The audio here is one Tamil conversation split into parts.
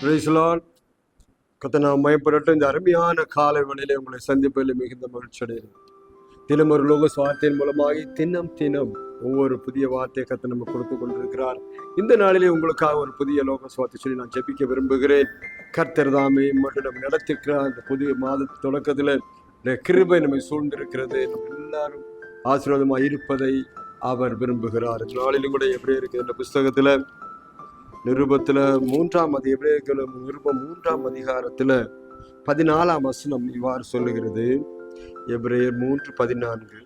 பிரைஸ்லான் கத்த நான் மயப்படட்டும் இந்த அருமையான காலை வேளையிலே உங்களை சந்திப்பதில் மிகுந்த மகிழ்ச்சி அடைகிறேன் தினம் ஒரு லோக வார்த்தையின் மூலமாகி தினம் தினம் ஒவ்வொரு புதிய வார்த்தையை கத்தை நம்ம கொடுத்து கொண்டிருக்கிறார். இந்த நாளிலே உங்களுக்காக ஒரு புதிய லோக சுவார்த்தை சொல்லி நான் ஜெபிக்க விரும்புகிறேன். கர்த்தர் தாமே மட்டும் நடத்திருக்கிறார். அந்த புதிய மாத தொடக்கத்தில் இந்த கிருபை நம்மை சூழ்ந்திருக்கிறது. நம்ம எல்லாரும் ஆசீர்வாதமாக இருப்பதை அவர் விரும்புகிறார். இந்த நாளிலும் கூட எப்படி இருக்குது இந்த புஸ்தகத்தில் நிருபத்துல மூன்றாம் அதி இருக்கிற நிருபம் மூன்றாம் அதிகாரத்துல பதினாலாம் வசனம் இவ்வாறு சொல்லுகிறது. எபிரேயர் மூன்று பதினான்கு.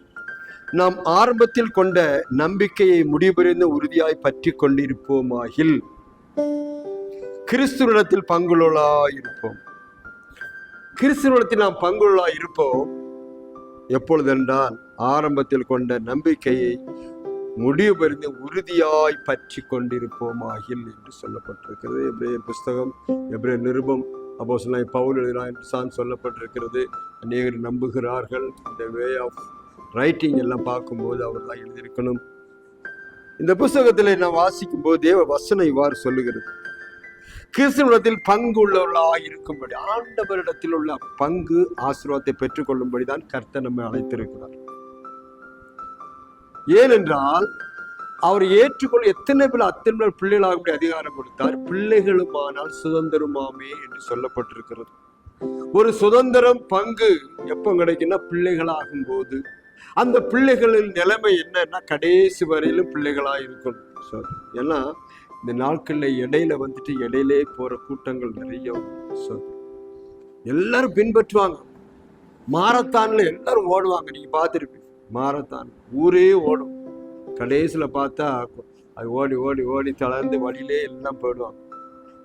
நாம் ஆரம்பத்தில் கொண்ட நம்பிக்கையை முடிபெறிந்து உறுதியாய் பற்றி கொண்டிருப்போமாகில் கிறிஸ்துவனிடத்தில் பங்குள்ளவர்களாய் இருப்போம் கிறிஸ்துவனிடத்தில் நாம் பங்குள்ளா இருப்போம் எப்பொழுதென்றால் ஆரம்பத்தில் கொண்ட நம்பிக்கையை முடிவு பெறுந்து உறுதியாய் பற்றி கொண்டிருப்போமாகில் என்று சொல்லப்பட்டிருக்கிறது. எப்ரேயர் புஸ்தகம் எப்ரேயர் நிருபம் அப்போ சொன்ன பவுல் எழுதினார் என்று தான் சொல்லப்பட்டிருக்கிறது. அநேகர் நம்புகிறார்கள். இந்த வே ஆஃப் ரைட்டிங் எல்லாம் பார்க்கும்போது அவர் தான் எழுதியிருக்கணும். இந்த புஸ்தகத்தில் நான் வாசிக்கும் போது தேவ வசனம் இவ்வாறு சொல்லுகிறது. கிறிஸ்துவத்தில் பங்கு உள்ளவர்களாக இருக்கும்படி ஆண்டவரிடத்தில் உள்ள பங்கு ஆசீர்வாதத்தை பெற்றுக்கொள்ளும்படி தான் கர்த்தர் நம்மை அழைத்திருக்கிறார். ஏனென்றால் அவர் ஏற்றுக்கொள்ள எத்தனை பேர் அத்தனை பேர் பிள்ளைகளாக அதிகாரம் கொடுத்தார்? பிள்ளைகளுமானால் சுதந்திரமாமே என்று சொல்லப்பட்டிருக்கிறது. ஒரு சுதந்திரம் பங்கு எப்போ கிடைக்குன்னா பிள்ளைகளாகும் போது அந்த பிள்ளைகளின் நிலைமை என்னன்னா கடைசி வரையிலும் பிள்ளைகளா இருக்கணும். சார் ஏன்னா இந்த நாட்களில் இடையில வந்துட்டு இடையிலே போற கூட்டங்கள் நிறைய சார் எல்லாரும் பின்பற்றுவாங்க. மாரத்தான்ல எல்லாரும் ஓடுவாங்க. நீங்க பார்த்துருப்பீங்க. மாரத்தான். ஊரே ஓடும். கடைசியில் பார்த்தா அது ஓடி ஓடி ஓடி தளர்ந்து வழியிலே எல்லாம் போயிடுவாங்க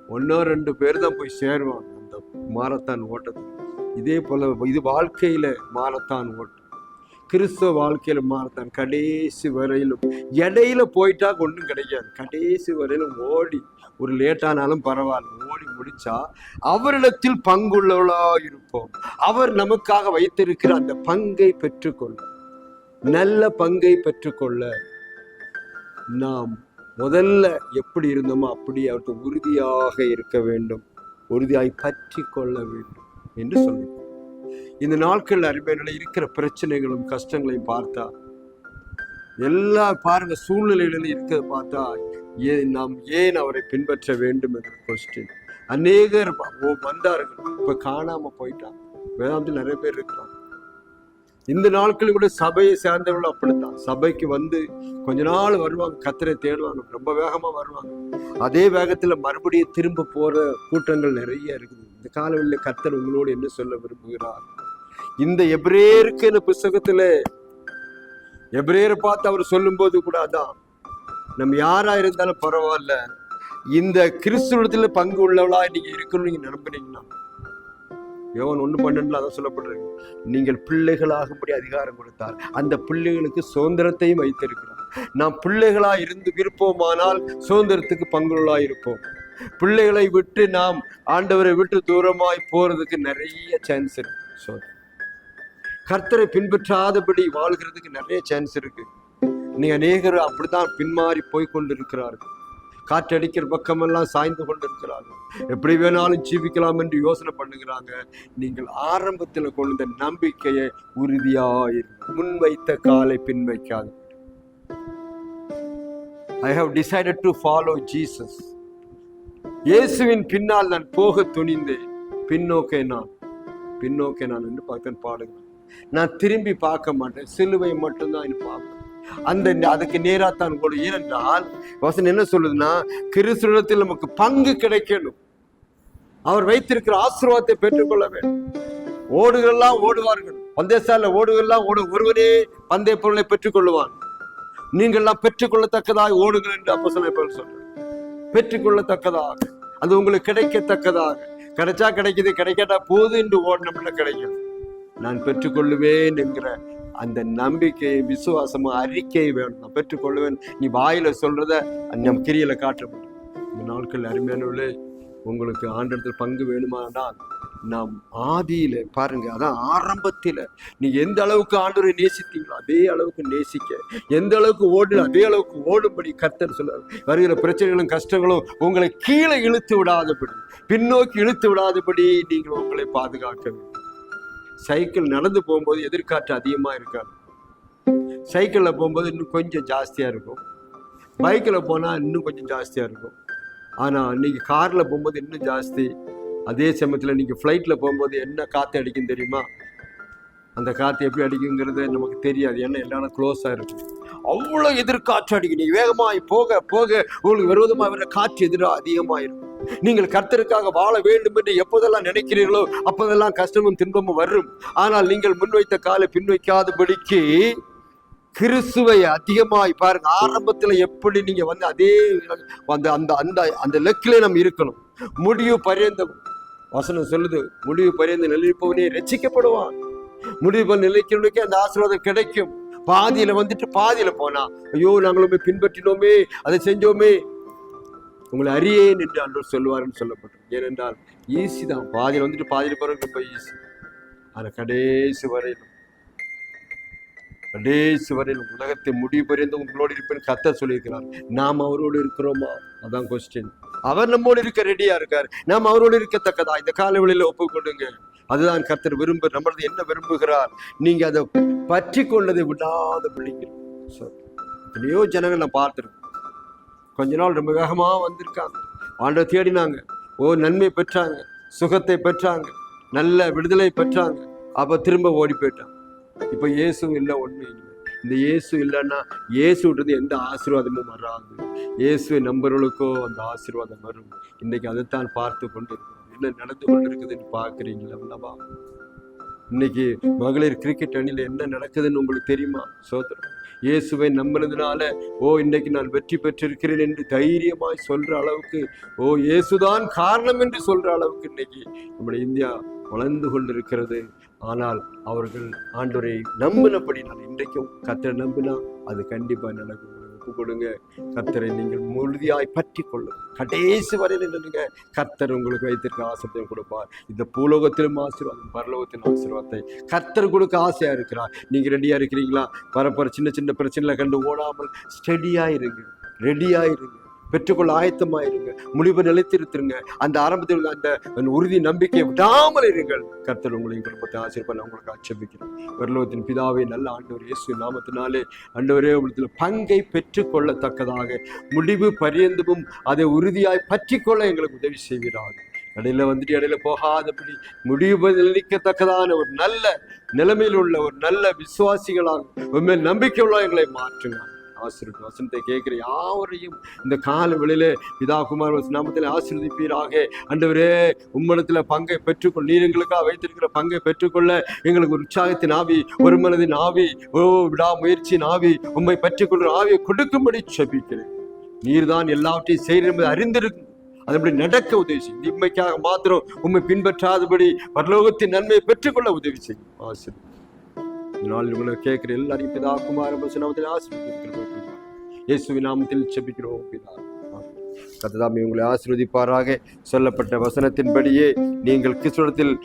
ஒன்றோ ரெண்டு பேர் தான் போய் சேருவாங்க அந்த மாரத்தான் ஓட்டத்தில் இதே போல் இது வாழ்க்கையில் மாரத்தான் ஓட்டம் கிறிஸ்தவ வாழ்க்கையில் மாரத்தான். கடைசி வரையிலும் இடையில போயிட்டா ஒன்றும் கிடைக்காது. கடைசி வரையிலும் ஓடி ஒரு லேட்டானாலும் பரவாயில்ல. ஓடி முடிச்சா அவரிடத்தில் பங்குள்ளவளாக இருப்போம் அவர் நமக்காக வைத்திருக்கிற அந்த பங்கை பெற்றுக்கொள்ள நல்ல பங்கை பெற்றுக்கொள்ள நாம் முதல்ல எப்படி இருந்தோமோ அப்படி அவருக்கு உறுதியாக இருக்க வேண்டும். உறுதியாய் பற்றி கொள்ள வேண்டும் என்று சொல்லுவோம் இந்த நாட்கள் அருமையில இருக்கிற பிரச்சனைகளும் கஷ்டங்களையும் பார்த்தா எல்லா பாருங்க சூழ்நிலைகளிலும் இருக்கிறத பார்த்தா ஏன் நாம் ஏன் அவரை பின்பற்ற வேண்டும் என்ற கொஸ்டின் அநேகர் ஓ வந்தார்கள். இப்ப காணாம போயிட்டாங்க. வேதாந்தத்தில் நிறைய பேர் இருக்கிறாங்க. இந்த நாட்களில் கூட சபையை சேர்ந்தவர்களும் அப்படித்தான். சபைக்கு வந்து கொஞ்ச நாள் வருவாங்க கத்தரை தேடுவாங்க ரொம்ப வேகமாக வருவாங்க. அதே வேகத்தில் மறுபடியும் திரும்ப போகிற கூட்டங்கள் நிறைய இருக்குது. இந்த காலவெளியில் கத்தர் உங்களோடு என்ன சொல்ல விரும்புகிறார்? இந்த எபிரேருக்கு புஸ்தகத்தில் எப்ரேரை பார்த்து அவர் சொல்லும்போது கூட அதான். நம்ம யாராக இருந்தாலும் பரவாயில்ல. இந்த கிறிஸ்துவத்தில் பங்கு உள்ளவளா நீங்கள் இருக்கணும்னு நீங்கள் நம்புனீங்கன்னா யோவன் ஒன்று பன்னெண்டுல அதான் சொல்லப்படுறது நீங்கள் பிள்ளைகளாகும்படி அதிகாரம் கொடுத்தார். அந்த பிள்ளைகளுக்கு சுதந்திரத்தையும் வைத்திருக்கிறார். நாம் பிள்ளைகளா இருந்து இருப்போமானால் சுதந்திரத்துக்கு பங்குள்ளா இருப்போம். பிள்ளைகளை விட்டு நாம் ஆண்டவரை விட்டு தூரமாய் போறதுக்கு நிறைய சான்ஸ் இருக்கு. ஸோ கர்த்தரை பின்பற்றாதபடி வாழ்கிறதுக்கு நிறைய சான்ஸ் இருக்கு. நீ அநேகர் அப்படித்தான் பின்மாறி போய் கொண்டிருக்கிறார்கள். காற்றடிக்கிற பக்கமெல்லாம் சாய்ந்து கொண்டிருக்கிறாங்க எப்படி வேணாலும் ஜீவிக்கலாம் என்று யோசனை பண்ணுகிறாங்க. நீங்கள் ஆரம்பத்தில் கொண்ட நம்பிக்கையை உறுதியாயிருங்க முன்வைத்த காலை பின் வைக்காது I have decided to follow Jesus இயேசுவின் பின்னால் நான் போக துணிந்தேன். பின்னோக்கே நான் பின்னோக்கே நான் என்று பார்த்தேன் பாடுகிறேன். நான் திரும்பி பார்க்க மாட்டேன். சிலுவை மட்டும்தான் பார்ப்பேன். அந்த அதுக்கு நேராத்தான் கூட. ஏனென்றால் வசனம் என்ன சொல்லுதுன்னா கிறிஸ்துவத்தில் நமக்கு பங்கு கிடைக்கணும். அவர் வைத்திருக்கிற ஆசீர்வாதத்தை பெற்றுக்கொள்ள வேண்டும். ஓடுகள்லாம் ஓடுவார்கள். பந்தயசால ஓடுகள்லாம் ஓடு ஒருவரே பந்தய பொருளை பெற்றுக்கொள்ளுவான். நீங்கள்லாம் பெற்றுக்கொள்ளத்தக்கதாக ஓடுங்கள் என்று அப்போ சொல்றேன் பெற்றுக்கொள்ளத்தக்கதாக. அது உங்களுக்கு கிடைக்கத்தக்கதாக. கிடைச்சா கிடைக்குது கிடைக்காட்டா போது என்று ஓடணும்னு கிடைக்கும். நான் பெற்றுக்கொள்ளுவேன் என்கிற அந்த நம்பிக்கையை விசுவாசமும் அறிக்கையை வேணும். நான் பெற்றுக்கொள்வேன். நீ வாயில சொல்றத நம் கிரியில காட்ட முடியும் இந்த நாட்கள் அருமையானவர்களே உங்களுக்கு ஆண்டத்தில் பங்கு வேணுமானால் நாம் ஆதியில பாருங்க. அதான் ஆரம்பத்தில். நீ எந்த அளவுக்கு ஆண்டவரை நேசித்தீங்களோ அதே அளவுக்கு நேசிக்க. எந்த அளவுக்கு ஓடு அதே அளவுக்கு ஓடும்படி கர்த்தர் சொல்ல வருகிற பிரச்சனைகளும் கஷ்டங்களும் உங்களை கீழே இழுத்து விடாதபடி பின்னோக்கி இழுத்து விடாதபடி நீங்கள் உங்களை பாதுகாக்க வேண்டும். சைக்கிள் நடந்து போகும்போது எதிர்காற்று அதிகமாக இருக்காது. சைக்கிளில் போகும்போது இன்னும் கொஞ்சம் ஜாஸ்தியாக இருக்கும். பைக்கில் போனால் இன்னும் கொஞ்சம் ஜாஸ்தியாக இருக்கும். ஆனால் இன்றைக்கி காரில் போகும்போது இன்னும் ஜாஸ்தி. அதே சமயத்தில் நீங்கள் ஃப்ளைட்டில் போகும்போது என்ன காற்று அடிக்கும் தெரியுமா? அந்த காற்று எப்படி அடிக்குங்கிறது நமக்கு தெரியாது. ஏன்னா எல்லாரும் க்ளோஸாக இருக்கும். அவ்வளோ எதிர்காற்று அடிக்கும் நீங்கள் வேகமாக போக போக உங்களுக்கு விரோதமாக வர காற்று எதிராக அதிகமாக இருக்கும் நீங்கள் கர்த்தருக்காக வாழ வேண்டும் என்று எப்போதெல்லாம் நினைக்கிறீர்களோ அப்போதெல்லாம் கஷ்டமும் துன்பமும் வரும். ஆனால் நீங்கள் முன்வைத்த காலை பின்வைக்காதபடிக்கு கிறிஸ்துவை அதிகமாய் பாருங்க. ஆரம்பத்துல எப்படி நீங்க வந்து அதே அந்த அந்த அந்த அந்த லெக்கிலே நம்ம இருக்கணும். முடிவு பரியந்த வசனம் சொல்லுது முடிவு பரியந்த நிலைப்பவனே ரசிக்கப்படுவான் முடிவு பண்ண நிலைக்கிறவனுக்கே அந்த ஆசீர்வாதம் கிடைக்கும். பாதியில வந்துட்டு பாதியில போனா ஐயோ நாங்களுமே பின்பற்றினோமே அதை செஞ்சோமே உங்களை அறியேன் என்று அன்றோர் சொல்லுவார்னு சொல்லப்பட்டது ஏனென்றால் ஈஸி தான் பாதியில் வந்துட்டு பாதியில் போறது ரொம்ப ஈஸி ஆனால் கடைசி வரையிலும் கடைசி வரையிலும் உலகத்தை முடிவு பறிந்து உங்களோடு இருப்பேன் கத்த சொல்லியிருக்கிறார். நாம் அவரோடு இருக்கிறோமா? அதான் கொஸ்டின் அவர் நம்மோடு இருக்க ரெடியா இருக்கார். நாம் அவரோடு இருக்கத்தக்கதா? இந்த காலவெளியில ஒப்புக்கொள்ளுங்க. அதுதான் கர்த்தர் விரும்ப நம்மளது என்ன விரும்புகிறார்? நீங்க அதை பற்றி கொண்டதை விடாத பிள்ளைங்க எத்தனையோ ஜனங்கள் நான் பார்த்துருக்கேன். கொஞ்ச நாள் ரொம்ப வேகமாக வந்திருக்காங்க. ஆண்டை தேடினாங்க. ஓ நன்மை பெற்றாங்க. சுகத்தை பெற்றாங்க. நல்ல விடுதலை பெற்றாங்க. அப்போ திரும்ப ஓடி போயிட்டான். இப்போ இயேசு இல்லை ஒன்று இல்லை. இந்த இயேசு இல்லைன்னா இயேசுன்றது எந்த ஆசீர்வாதமும் வராது. இயேசுவை நம்பர்களுக்கோ அந்த ஆசீர்வாதம் வரும். இன்னைக்கு அதைத்தான் பார்த்து கொண்டு இருக்கிறோம் என்ன நடந்து கொண்டு இருக்குதுன்னு பார்க்குறீங்களா இன்னைக்கு மகளிர் கிரிக்கெட் அணியில் என்ன நடக்குதுன்னு உங்களுக்கு தெரியுமா சோதரம் இயேசுவை நம்பினதுனால ஓ இன்னைக்கு நான் வெற்றி பெற்றிருக்கிறேன் என்று தைரியமாய் சொல்ற அளவுக்கு ஓ இயேசுதான் காரணம் என்று சொல்ற அளவுக்கு இன்னைக்கு நம்முடைய இந்தியா வளர்ந்து கொண்டிருக்கிறது. ஆனால் அவர்கள் ஆண்டோரை நம்பினபடி நான் இன்றைக்கும் கத்தரை நம்பினா அது கண்டிப்பாக நடக்கும். ஒப்பு கொடுங்க கத்தரை நீங்கள் முழுதியாய் பற்றி கொள்ளும் கடைசி வரை நின்றுங்க கத்தர் உங்களுக்கு வைத்திருக்க ஆசிரியத்தை கொடுப்பார். இந்த பூலோகத்திலும் ஆசீர்வாதம் பரலோகத்தின் ஆசீர்வாதத்தை கத்தர் கொடுக்க ஆசையாக இருக்கிறார். நீங்கள் ரெடியாக இருக்கிறீங்களா? வரப்போற சின்ன சின்ன பிரச்சனைகளை கண்டு ஓடாமல் ஸ்டெடியாக இருங்க. ரெடியாக இருங்க. பெற்றுக்கொள்ள ஆயத்தமாயிருங்க. முடிவு நிலைத்திருத்திருங்க. அந்த ஆரம்பத்தில் உள்ள அந்த உறுதி நம்பிக்கையை விடாமல் இருங்கள். கர்த்தர் உங்களையும் குடும்பத்தை ஆசீர்வாதம் உங்களுக்கு ஆட்சேபிக்கிறேன். வரலோகத்தின் பிதாவை நல்ல ஆண்டவர் இயேசு நாமத்தினாலே ஆண்டவரே உங்களுக்கு பங்கை பெற்றுக்கொள்ளத்தக்கதாக முடிவு பரியந்தமும் அதை உறுதியாய் பற்றிக்கொள்ள எங்களுக்கு உதவி செய்கிறார்கள் இடையில வந்துட்டு இடையில போகாதபடி முடிவு நிலைக்கத்தக்கதான ஒரு நல்ல நிலைமையில் உள்ள ஒரு நல்ல விசுவாசிகளாக உண்மை நம்பிக்கை உள்ள எங்களை மாற்றுங்க. ஆசிரியர் வசனத்தை கேட்கிற யாவரையும் இந்த கால வெளியில பிதா குமார் நாமத்தில் ஆசீர்வதிப்பீராக. அண்டவரே உம்மிடத்துல பங்கை பெற்றுக்கொள். நீர் எங்களுக்காக வைத்திருக்கிற பங்கை பெற்றுக்கொள்ள எங்களுக்கு உற்சாகத்தின் ஆவி ஒரு மனதின் ஆவி ஓ விடா முயற்சியின் ஆவி உம்மை பெற்றுக்கொள்கிற ஆவியை கொடுக்கும்படி செபிக்கிறேன் நீர்தான் எல்லாவற்றையும் செய்கிற என்பதை அறிந்திருக்கும். அதன்படி நடக்க உதவி செய்யும் இம்மைக்காக மாத்திரம் உண்மை பின்பற்றாதபடி பரலோகத்தின் நன்மையை பெற்றுக்கொள்ள உதவி செய்யும் ஆசிரியர் நாள் உங்களை கேட்குற எல்லாரையும் பிதா குமார நாமத்தில் ஆசீர்வதிக்கிறோம். இயேசுவின் நாமத்தில் செபிக்கிறோம் பிதா. கத்ததாமே உங்களை ஆசீர்வதிப்பாராக. சொல்லப்பட்ட வசனத்தின்படியே நீங்கள் கிறிஸ்துவத்தில்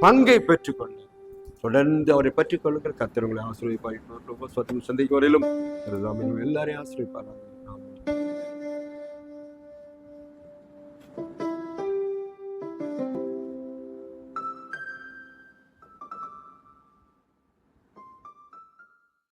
பங்கை பெற்றுக்கொள்ள தொடர்ந்து அவரை பற்றிக் கொள்ளுங்கள். கத்தர் உங்களை ஆசீர்வதிப்பார். சந்திக்கும் வரையிலும் எல்லாரையும் ஆசீர்வதிப்பாராக.